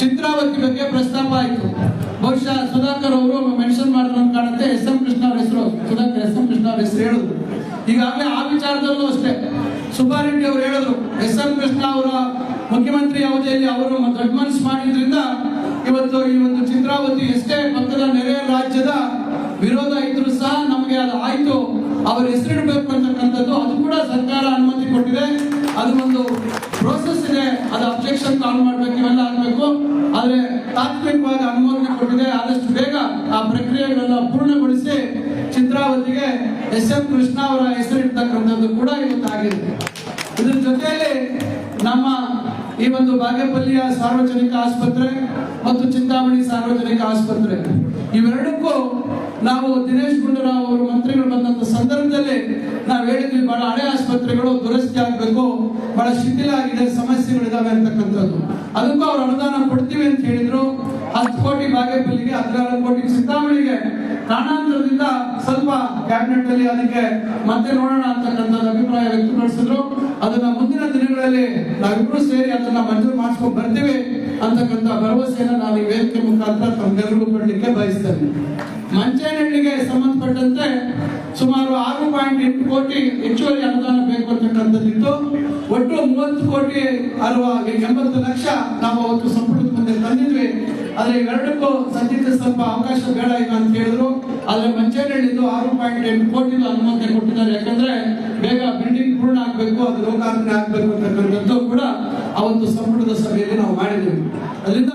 ಬಗ್ಗೆ ಪ್ರಸ್ತಾಪ ಆಯಿತು. ಬಹುಶಃ ಸುಧಾಕರ್ ಅವರು ಮೆನ್ಷನ್ ಮಾಡಿದ್ರು ಅಂತ ಕಾಣುತ್ತೆ. ಎಸ್ ಎಂ ಕೃಷ್ಣ ಅವ್ರ ಹೆಸರು. ಸುಧಾಕರ್, ಎಸ್ ಎಂ ಕೃಷ್ಣ ಅವ್ರ ಹೆಸರು ಹೇಳಿದ್ರು. ಈಗಾಗಲೇ ಆ ವಿಚಾರದಲ್ಲೂ ಅಷ್ಟೇ. ಸುಬ್ಬಾರೆಡ್ಡಿ ಅವರು ಹೇಳಿದ್ರು, ಎಸ್ ಎಂ ಕೃಷ್ಣ ಅವರ ಮುಖ್ಯಮಂತ್ರಿ ಅವಧಿಯಲ್ಲಿ ಅವರು ಮನಸ್ಸು ಮಾಡಿದ್ರಿಂದ ಇವತ್ತು ಈ ಒಂದು ಚಿತ್ರಾವತಿ ಎಷ್ಟೇ ಪಕ್ಕದ ನೆರೆಯ ರಾಜ್ಯದ ವಿರೋಧ ಇದ್ರು ಸಹ ನಮಗೆ ಅದು ಆಯ್ತು. ಅವರ ಹೆಸರಿಡಬೇಕು ಅಂತಕ್ಕಂಥದ್ದು. ಅದು ಕೂಡ ಸರ್ಕಾರ ಅನುಮತಿ ಕೊಟ್ಟಿದೆ. ಅದು ಒಂದು ಪ್ರೋಸೆಸ್ ಇದೆ ಅದು ಅಬ್ಜೆಕ್ಷನ್ ಕಾಲ್ ಮಾಡ್ಬೇಕು, ಇವೆಲ್ಲ ಆಗ್ಬೇಕು. ಆದರೆ ತಾತ್ವಿಕವಾಗಿ ಅನುಮೋದನೆ ಕೊಟ್ಟಿದೆ. ಆದಷ್ಟು ಬೇಗ ಆ ಪ್ರಕ್ರಿಯೆಗಳೆಲ್ಲ ಪೂರ್ಣಗೊಳಿಸಿ ಚಿತ್ರಾವತಿಗೆ ಎಸ್ ಎಂ ಕೃಷ್ಣ ಅವರ ಹೆಸರಿಡ್ತಕ್ಕಂಥದ್ದು ಕೂಡ ಇವತ್ತು ಆಗಿದೆ. ಇದ್ರ ಜೊತೆಯಲ್ಲಿ ನಮ್ಮ ಈ ಒಂದು ಬಾಗೇಪಲ್ಲಿಯ ಸಾರ್ವಜನಿಕ ಆಸ್ಪತ್ರೆ ಮತ್ತು ಚಿಂತಾಮಣಿ ಸಾರ್ವಜನಿಕ ಆಸ್ಪತ್ರೆ, ಇವೆರಡಕ್ಕೂ ನಾವು ದಿನೇಶ್ ಗುಂಡೂರಾವ್ ಅವರು ಮಂತ್ರಿಗಳು ಬಂದಂತ ಸಂದರ್ಭದಲ್ಲಿ ನಾವು ಹೇಳಿದ್ವಿ, ಬಹಳ ಹಳೆ ಆಸ್ಪತ್ರೆಗಳು ದುರಸ್ತಿ ಆಗಬೇಕು, ಬಹಳ ಶಿಥಿಲ ಆಗಿದೆ, ಸಮಸ್ಯೆಗಳಿದಾವೆ ಅಂತಕ್ಕಂಥದ್ದು. ಅದಕ್ಕೂ ಅವರು ಅನುದಾನ ಕೊಡ್ತೀವಿ ಅಂತ ಹೇಳಿದ್ರು. ಹತ್ತು ಕೋಟಿ ಬಾಗೇಪಲ್ಲಿಗೆ, ಹದಿನಾರು ಕೋಟಿ ಚಿಂತಾಮಣಿಗೆ ಕಾರಣಾಂತರದಿಂದ ಸ್ವಲ್ಪ ಕ್ಯಾಬಿನೆಟ್ ಅಲ್ಲಿ ಅದಕ್ಕೆ ಮತ್ತೆ ನೋಡೋಣ ಅಂತಕ್ಕಂಥ ಅಭಿಪ್ರಾಯ ವ್ಯಕ್ತಪಡಿಸಿದ್ರು. ಅದನ್ನ ಮುಂದಿನ ದಿನಗಳಲ್ಲಿ ನಾವಿಬ್ರು ಸೇರಿ ಅದನ್ನ ಮಂಜೂರು ಮಾಡಿಸ್ಕೊಂಡು ಬರ್ತೀವಿ ಅಂತಕ್ಕಂಥ ಭರವಸೆಯನ್ನು ನಾನು ಈ ವೇದಿಕೆ ಮುಖಾಂತರ ತಮ್ಮೆಲ್ಲರಿಗೂ ಕೊಡ್ಲಿಕ್ಕೆ ಬಯಸ್ತೇನೆ ಮಂಚೇನಹಳ್ಳಿಗೆ ಸಂಬಂಧಪಟ್ಟಂತೆ ಸುಮಾರು ಆರು ಪಾಯಿಂಟ್ ಎಂಟು ಕೋಟಿ ಹೆಚ್ಚುವರಿ ಅನುದಾನ ಬೇಕು ಅಂತಕ್ಕಂಥದ್ದಿತ್ತು ಒಟ್ಟು ಮೂವತ್ತು ಕೋಟಿ ಅರುವ ಎಂಬತ್ತು ಲಕ್ಷ ನಾವು ಅವತ್ತು ಸಂಪುಟದ ಮುಂದೆ ತಂದಿದ್ವಿ. ಆದರೆ ಇವೆರಡಕ್ಕೂ ಸದ್ಯಕ್ಕೆ ಸ್ವಲ್ಪ ಅವಕಾಶ ಬೇಡ ಇಲ್ಲ ಅಂತ ಹೇಳಿದ್ರು. ಆದರೆ ಮಂಚೇನಹಳ್ಳಿದು ಆರು ಪಾಯಿಂಟ್ ಎಂಟು ಕೋಟಿ ಅನುಮತಿ ಕೊಟ್ಟಿದ್ದಾರೆ. ಯಾಕಂದ್ರೆ ಬೇಗ ಬಿಲ್ಡಿಂಗ್ ಪೂರ್ಣ ಆಗಬೇಕು, ಅದು ಲೋಕಾರ್ಪಣೆ ಆಗಬೇಕು ಅಂತಕ್ಕಂಥದ್ದು ಕೂಡ ಆ ಒಂದು ಸಂಪುಟದ ಸಭೆಯಲ್ಲಿ ನಾವು ಮಾಡಿದ್ದೀವಿ. ಅದರಿಂದ